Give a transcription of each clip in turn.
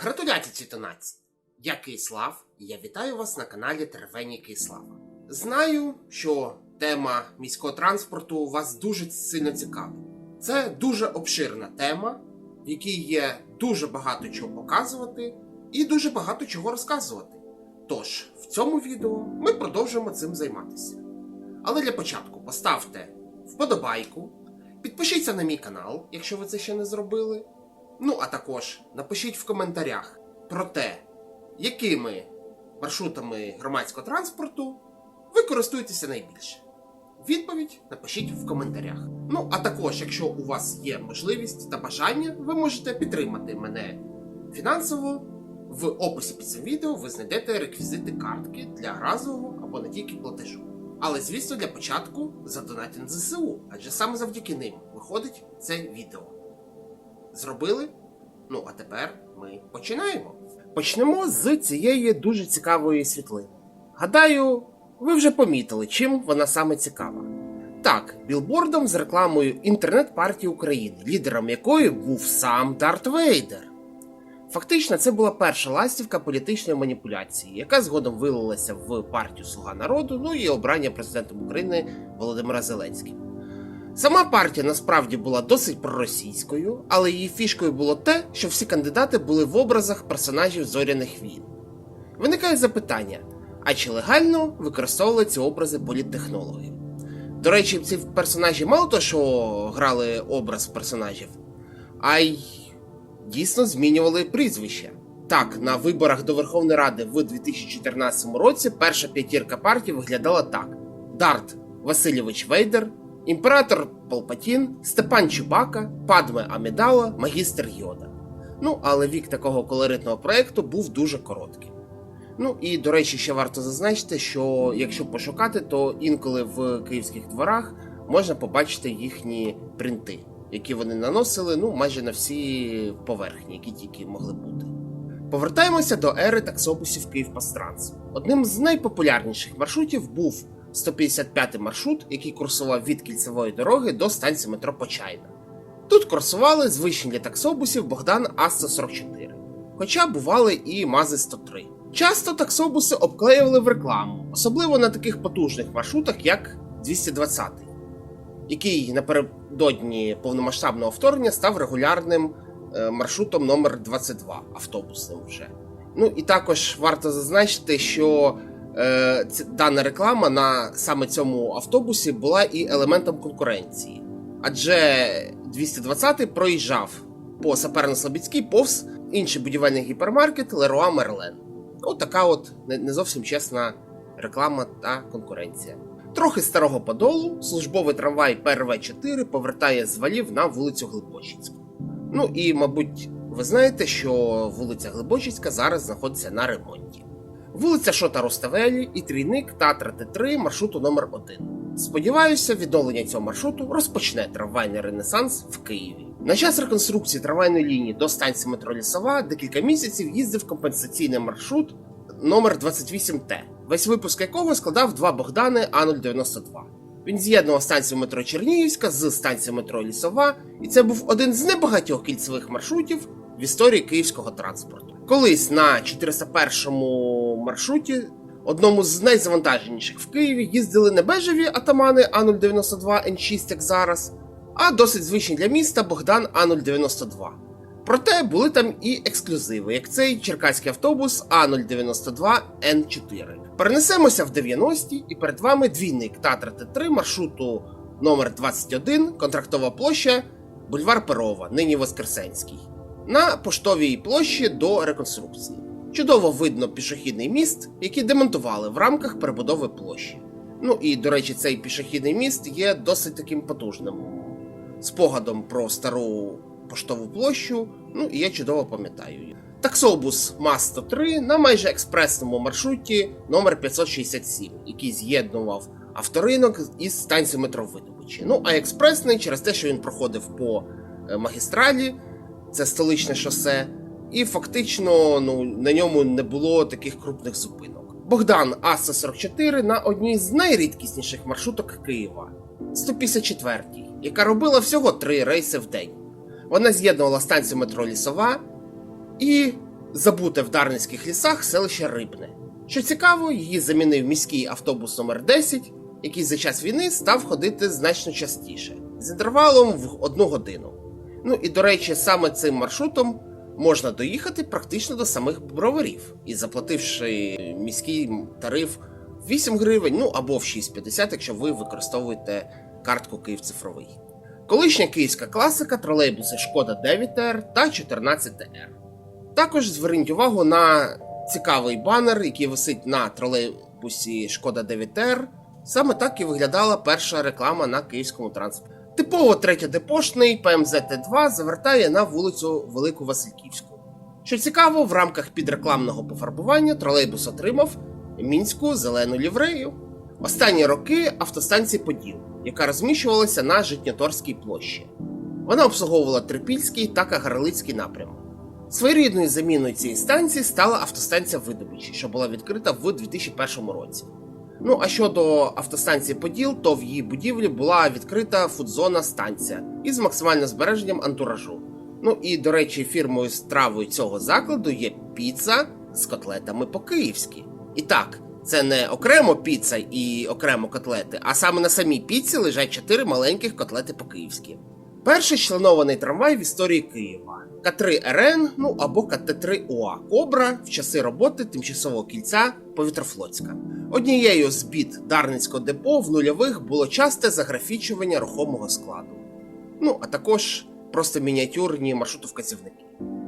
Гратуляції цвітонації! Я Киїслав, і я вітаю вас на каналі Тервені Киїслава. Знаю, що тема міського транспорту вас дуже сильно цікавить. Це дуже обширна тема, в якій є дуже багато чого показувати і дуже багато чого розказувати. Тож, в цьому відео ми продовжимо цим займатися. Але для початку поставте вподобайку, підпишіться на мій канал, якщо ви це ще не зробили. Ну, а також напишіть в коментарях про те, якими маршрутами громадського транспорту ви користуєтеся найбільше. Відповідь напишіть в коментарях. Ну, а також, якщо у вас є можливість та бажання, ви можете підтримати мене фінансово. В описі під цим відео ви знайдете реквізити картки для разового або не тільки платежу. Але, звісно, для початку задонайте на ЗСУ, адже саме завдяки ним виходить це відео. Зробили? Ну, а тепер ми починаємо. Почнемо з цієї дуже цікавої світлини. Гадаю, ви вже помітили, чим вона саме цікава. Так, білбордом з рекламою інтернет-партії України, лідером якої був сам Дарт Вейдер. Фактично, це була перша ластівка політичної маніпуляції, яка згодом вилилася в партію Слуга народу, ну і обрання президентом України Володимира Зеленським. Сама партія насправді була досить проросійською, але її фішкою було те, що всі кандидати були в образах персонажів зоряних війн. Виникає запитання: а чи легально використовували ці образи політтехнологи? До речі, ці персонажі мало того, що грали образ персонажів, а й дійсно змінювали прізвища. Так, на виборах до Верховної Ради в 2014 році перша п'ятірка партій виглядала так: Дарт Васильович Вейдер, імператор Палпатін, Степан Чубака, Падме Амідала, магістр Йода. Ну, але вік такого колоритного проєкту був дуже короткий. Ну і до речі, ще варто зазначити, що якщо пошукати, то інколи в київських дворах можна побачити їхні принти, які вони наносили ну майже на всі поверхні, які тільки могли бути. Повертаємося до ери таксобусів Київпастранс. Одним з найпопулярніших маршрутів був 155 маршрут, який курсував від кільцевої дороги до станції метро Почайна. Тут курсували звичні таксобусів Богдан А144, хоча бували і Мази 103. Часто таксобуси обклеювали в рекламу, особливо на таких потужних маршрутах, як 220, який напередодні повномасштабного вторгнення став регулярним е, маршрутом номер 22 автобусним вже. Ну і також варто зазначити, що дана реклама на саме цьому автобусі була і елементом конкуренції, адже 220-й проїжджав по Саперно-Слобідській повз інший будівельний гіпермаркет Леруа Мерлен. От така от не зовсім чесна реклама та конкуренція. Трохи старого подолу службовий трамвай ПРВ-4 повертає з валів на вулицю Глибочицьку. Ну і, мабуть, ви знаєте, що вулиця Глибочицька зараз знаходиться на ремонті. Вулиця Шота Руставелі і трійник Татра Т3 маршруту номер 1 Сподіваюся, відновлення цього маршруту розпочне трамвайний ренесанс в Києві. На час реконструкції трамвайної лінії до станції метро Лісова декілька місяців їздив компенсаційний маршрут номер 28Т, весь випуск якого складав два Богдани А092. Він з'єднував станцію метро Чернігівська з станцією метро Лісова, і це був один з небагатьох кільцевих маршрутів в історії київського транспорту. Колись на 401 маршруті, одному з найзавантаженіших в Києві, їздили не бежеві атамани А092 Н6, як зараз, а досить звичні для міста Богдан А092. Проте були там і ексклюзиви, як цей черкаський автобус А092 Н4. Перенесемося в 90-ті, і перед вами двійник Татра Т3 маршруту номер 21 контрактова площа Бульвар Перова, нині Воскресенський, на поштовій площі до реконструкції. Чудово видно пішохідний міст, який демонтували в рамках перебудови площі. Ну і, до речі, цей пішохідний міст є досить таким потужним спогадом про стару поштову площу, ну і я чудово пам'ятаю. Таксобус МАЗ-103 на майже експресному маршруті номер 567, який з'єднував авторинок із станцією метро Видобичі. Ну а експресний через те, що він проходив по е, магістралі, це столичне шосе, і фактично ну, на ньому не було таких крупних зупинок. Богдан А144 на одній з найрідкісніших маршруток Києва 154, яка робила всього три рейси в день. Вона з'єднувала станцію метро Лісова і забуте в Дарницьких лісах селище Рибне. Що цікаво, її замінив міський автобус номер 10 який за час війни став ходити значно частіше, з інтервалом в одну годину. Ну і до речі, саме цим маршрутом можна доїхати практично до самих броварів, і заплативши міський тариф 8 гривень, ну або в 6,50, якщо ви використовуєте картку Київ цифровий. Колишня київська класика тролейбуси Шкода 9Р та 14Р. Також зверніть увагу на цікавий банер, який висить на тролейбусі Шкода 9Р. Саме так і виглядала перша реклама на київському транспорті. Типово третьодепошний ПМЗ Т2 завертає на вулицю Велику Васильківську. Що цікаво, в рамках підрекламного пофарбування тролейбус отримав мінську зелену ліврею. Останні роки автостанції Поділ, яка розміщувалася на Житньоторській площі. Вона обслуговувала Трипільський та Кагарлицький напрямок. Своєрідною заміною цієї станції стала автостанція Видобичі, що була відкрита в 2001 році. Ну а щодо автостанції Поділ, то в її будівлі була відкрита фудзона станція із максимальним збереженням антуражу. Ну і до речі, фірмою стравою цього закладу є піца з котлетами по-київськи. І так, це не окремо піца і окремо котлети, а саме на самій піці лежать чотири маленьких котлети по-київськи. Перший членований трамвай в історії Києва К3 РН, ну або КТ3 ОА Кобра в часи роботи тимчасового кільця Повітрофлотська. Однією з бід Дарницького депо в нульових було часте заграфічування рухомого складу. Ну, а також просто мініатюрні маршрутовказівники,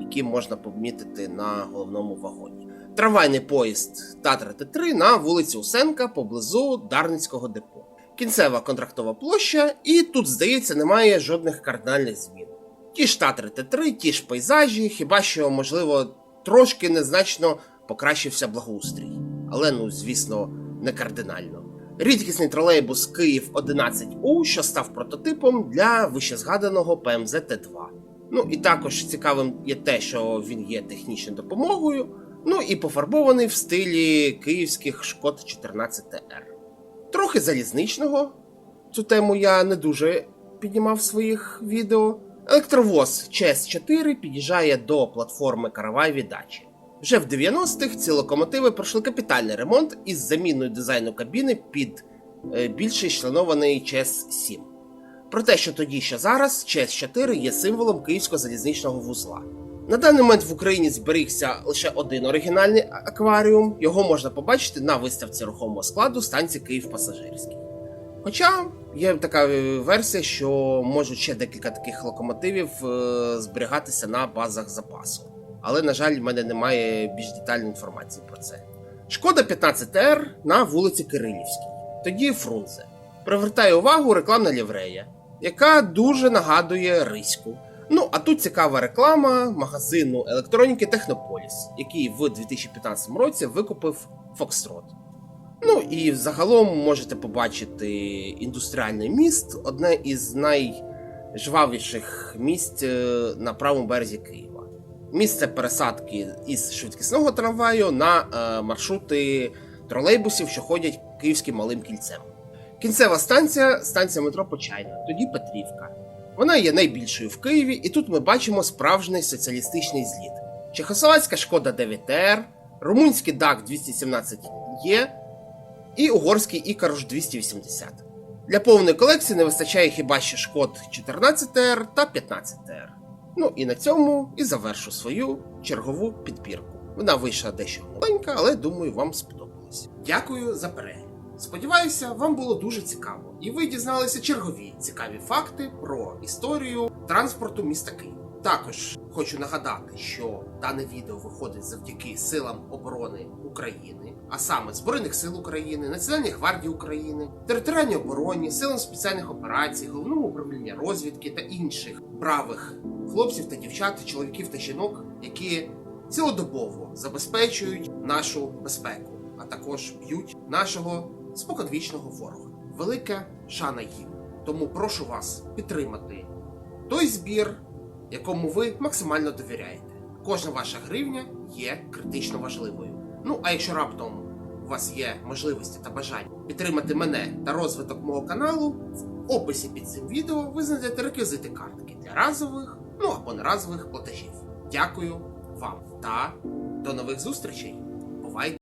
які можна помітити на головному вагоні. Трамвайний поїзд Татра Т3 на вулиці Усенка поблизу Дарницького депо. Кінцева контрактова площа, і тут, здається, немає жодних кардинальних змін. Ті ж Татри Т3, ті ж пейзажі, хіба що, можливо, трошки незначно покращився благоустрій. Але, ну, звісно, не кардинально. Рідкісний тролейбус Київ 11У, що став прототипом для вищезгаданого ПМЗ Т2. Ну і також цікавим є те, що він є технічною допомогою, ну і пофарбований в стилі київських Шкод 14ТР. Трохи залізничного. Цю тему я не дуже піднімав в своїх відео. Електровоз ЧС-4 під'їжджає до платформи Каравай віддачі. Вже в 90-х ці локомотиви пройшли капітальний ремонт із заміною дизайну кабіни під е, більший членований ЧС-7. Про те, що тоді що зараз, ЧС-4 є символом київського залізничного вузла. На даний момент в Україні зберігся лише один оригінальний акваріум. Його можна побачити на виставці рухомого складу станції Київ Пасажирський. Хоча є така е, версія, що можуть ще декілька таких локомотивів е, зберігатися на базах запасу. Але, на жаль, в мене немає більш детальної інформації про це. Шкода 15Р на вулиці Кирилівській, тоді Фрунзе. Привертає увагу рекламна ліврея, яка дуже нагадує Риську. Ну, а тут цікава реклама магазину електроніки Технополіс, який в 2015 році викупив Фокстрот. Ну і загалом можете побачити індустріальний міст, одне із найжвавіших місць е, на правому березі Києва. Місце пересадки із швидкісного трамваю на е, маршрути тролейбусів, що ходять київським малим кільцем. Кінцева станція станція метро Почайна, тоді Петрівка. Вона є найбільшою в Києві, і тут ми бачимо справжній соціалістичний зліт. Чехословацька шкода 9Р, румунський ДАК 217 є і угорський Ікаруш 280. Для повної колекції не вистачає хіба що шкод 14Р та 15Р. Ну і на цьому і завершу свою чергову підбірку. Вона вийшла дещо маленька, але думаю, вам сподобалось. Дякую за перегляд. Сподіваюся, вам було дуже цікаво, і ви дізналися чергові цікаві факти про історію транспорту міста Києва. Також хочу нагадати, що дане відео виходить завдяки силам оборони України, а саме Збройних сил України, Національній гвардії України, територіальній обороні, силам спеціальних операцій, головному управління розвідки та інших бравих хлопців та дівчат, чоловіків та жінок, які цілодобово забезпечують нашу безпеку, а також б'ють нашого споконвічного ворога. Велика шана їм. Тому прошу вас підтримати той збір, якому ви максимально довіряєте. Кожна ваша гривня є критично важливою. Ну а якщо раптом у вас є можливості та бажання підтримати мене та розвиток мого каналу, в описі під цим відео ви знайдете реквізити картки для разових, ну або неразових платежів. Дякую вам! та до нових зустрічей. Бувайте!